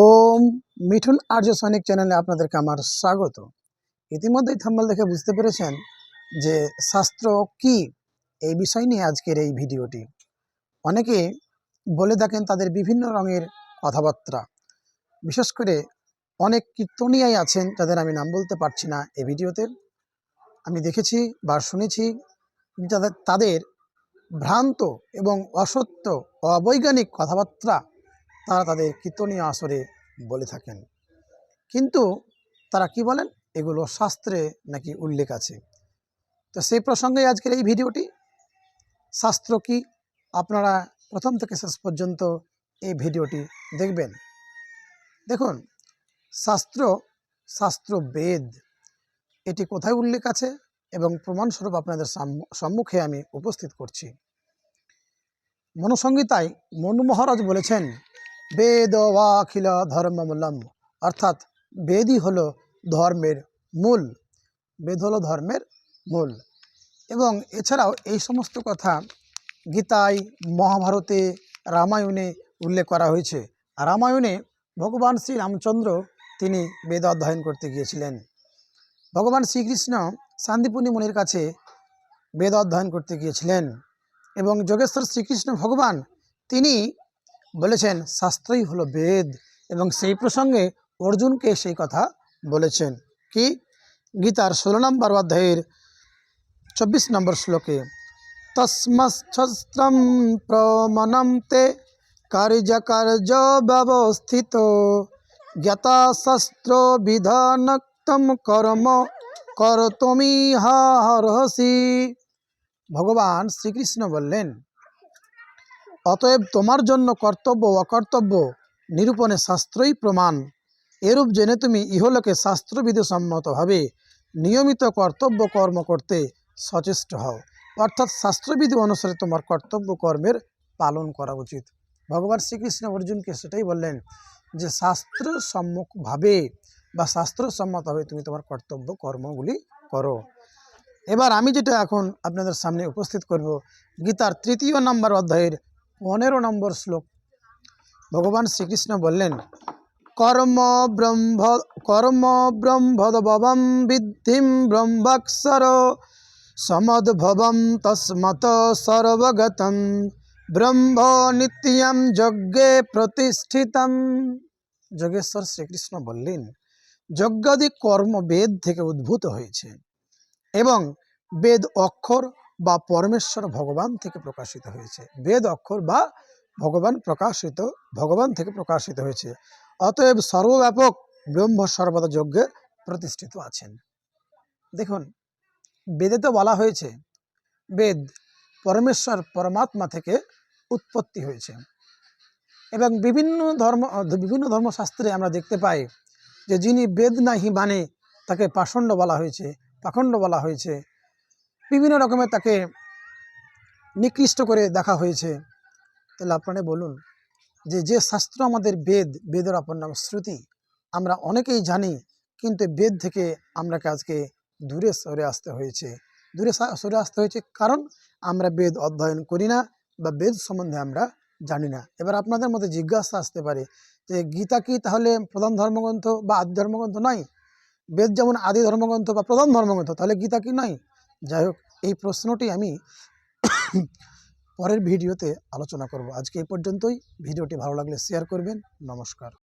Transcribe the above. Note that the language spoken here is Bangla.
ওম মিঠুন আর্য সৈনিক চ্যানেলে আপনাদেরকে আমার স্বাগত। ইতিমধ্যেই থাম্বাল দেখে বুঝতে পেরেছেন যে শাস্ত্র কি এই বিষয় নিয়ে আজকের এই ভিডিওটি। অনেকে বলে থাকেন তাদের বিভিন্ন রঙের কথাবার্তা। বিশেষ করে অনেক কীর্তনিয়াই আছেন যাদের আমি নাম বলতে পারছি না এই ভিডিওতে। আমি দেখেছি বা শুনেছি যাদের তাদের ভ্রান্ত এবং অসত্য অবৈজ্ঞানিক কথাবার্তা তারা তাদের কীর্তনীয় আসরে বলে থাকেন। কিন্তু তারা কি বলেন? এগুলো শাস্ত্রে নাকি উল্লেখ আছে। তো সেই প্রসঙ্গে আজকের এই ভিডিওটি। শাস্ত্র কি? আপনারা প্রথম থেকে শেষ পর্যন্ত এই ভিডিওটি দেখবেন। দেখুন, শাস্ত্র শাস্ত্র বেদ, এটি কোথায় উল্লেখ আছে এবং প্রমাণস্বরূপ আপনাদের সম্মুখে আমি উপস্থিত করছি। মনুসংহিতায় মনু মহারাজ বলেছেন বেদ অখিল ধর্মমূলম। অর্থাৎ বেদই হলো ধর্মের মূল। বেদ হলো ধর্মের মূল। এবং এছাড়াও এই সমস্ত কথা গীতায়, মহাভারতে, রামায়ণে উল্লেখ করা হয়েছে। রামায়ণে ভগবান শ্রী রামচন্দ্র তিনি বেদ অধ্যয়ন করতে গিয়েছিলেন। ভগবান শ্রীকৃষ্ণ শান্তিপুণি মুনির কাছে বেদ অধ্যয়ন করতে গিয়েছিলেন। এবং যোগেশ্বর শ্রীকৃষ্ণ ভগবান তিনি বলেছেন, শাস্ত্রই হলো বেদ। এবং সেই প্রসঙ্গে অর্জুনকে সেই কথা বলেছেন। কি? গীতার ষোলো নম্বর অধ্যায়ের চব্বিশ নম্বর শ্লোকে তস্মস্ত্রম প্রমনম তে কার্য কার্য ব্যবস্থিত জ্ঞাতা শস্ত্র বিধানক্তম কর্ম কর তুমি হরহসি। ভগবান শ্রীকৃষ্ণ বললেন অতএব তোমার জন্য কর্তব্য অকর্তব্য নিরূপণে শাস্ত্রই প্রমাণ। এরূপ জেনে তুমি ইহলোকে শাস্ত্রবিধি সম্মতভাবে নিয়মিত কর্তব্য কর্ম করতে সচেষ্ট হও। অর্থাৎ শাস্ত্রবিধি অনুসারে তোমার কর্তব্য কর্মের পালন করা উচিত। ভগবান শ্রীকৃষ্ণ অর্জুনকে সেটাই বললেন যে, শাস্ত্র সম্মুখভাবে বা শাস্ত্রসম্মতভাবে তুমি তোমার কর্তব্য কর্মগুলি করো। এবার আমি যেটা এখন আপনাদের সামনে উপস্থিত করব, গীতার তৃতীয় নম্বর অধ্যায়ের পনেরো নম্বর শ্লোক। ভগবান শ্রীকৃষ্ণ বললেন, কর্ম ব্রহ্ম, কর্ম ব্রহ্মদভবম বিদ্ধিম ব্রহ্মাক্ষর, সমদ্ভবম তস্মত সর্বগতম, ব্রহ্ম নিত্যম যজ্ঞে প্রতিষ্ঠিতম। যোগেশ্বর শ্রীকৃষ্ণ বললেন, যজ্ঞাদি কর্ম বেদ থেকে উদ্ভূত হয়েছে এবং বেদ অক্ষর বা পরমেশ্বর ভগবান থেকে প্রকাশিত হয়েছে। বেদ অক্ষর বা ভগবান প্রকাশিত, ভগবান থেকে প্রকাশিত হয়েছে। অতএব সর্বব্যাপক ব্রহ্ম সর্বদা যজ্ঞে প্রতিষ্ঠিত আছেন। দেখুন, বেদে তো বলা হয়েছে, বেদ পরমেশ্বর পরমাত্মা থেকে উৎপত্তি হয়েছে। এবং বিভিন্ন ধর্ম, বিভিন্ন ধর্মশাস্ত্রে আমরা দেখতে পাই যে যিনি বেদ নাহি মানে তাকে পাষণ্ড বলা হয়েছে, পাখণ্ড বলা হয়েছে। বিভিন্ন রকমের তাকে নিকৃষ্ট করে দেখা হয়েছে। তাহলে আপনারা বলুন যে যে শাস্ত্র আমাদের বেদ, বেদের অপর নাম শ্রুতি, আমরা অনেকেই জানি, কিন্তু বেদ থেকে আমরাকে আজকে দূরে সরে আসতে হয়েছে। দূরে সরে আসতে হয়েছে কারণ আমরা বেদ অধ্যয়ন করি না বা বেদ সম্বন্ধে আমরা জানি না। এবার আপনাদের মধ্যে জিজ্ঞাসা আসতে পারে যে, গীতা কি তাহলে প্রধান ধর্মগ্রন্থ বা আদি ধর্মগ্রন্থ নয়? বেদ যেমন আদি ধর্মগ্রন্থ বা প্রধান ধর্মগ্রন্থ, তাহলে গীতা কি নয়? যাই হোক, এই প্রশ্নটি আমি পরের ভিডিওতে আলোচনা করব। আজকে এই পর্যন্তই। ভিডিওটি ভালো লাগলে শেয়ার করবেন। নমস্কার।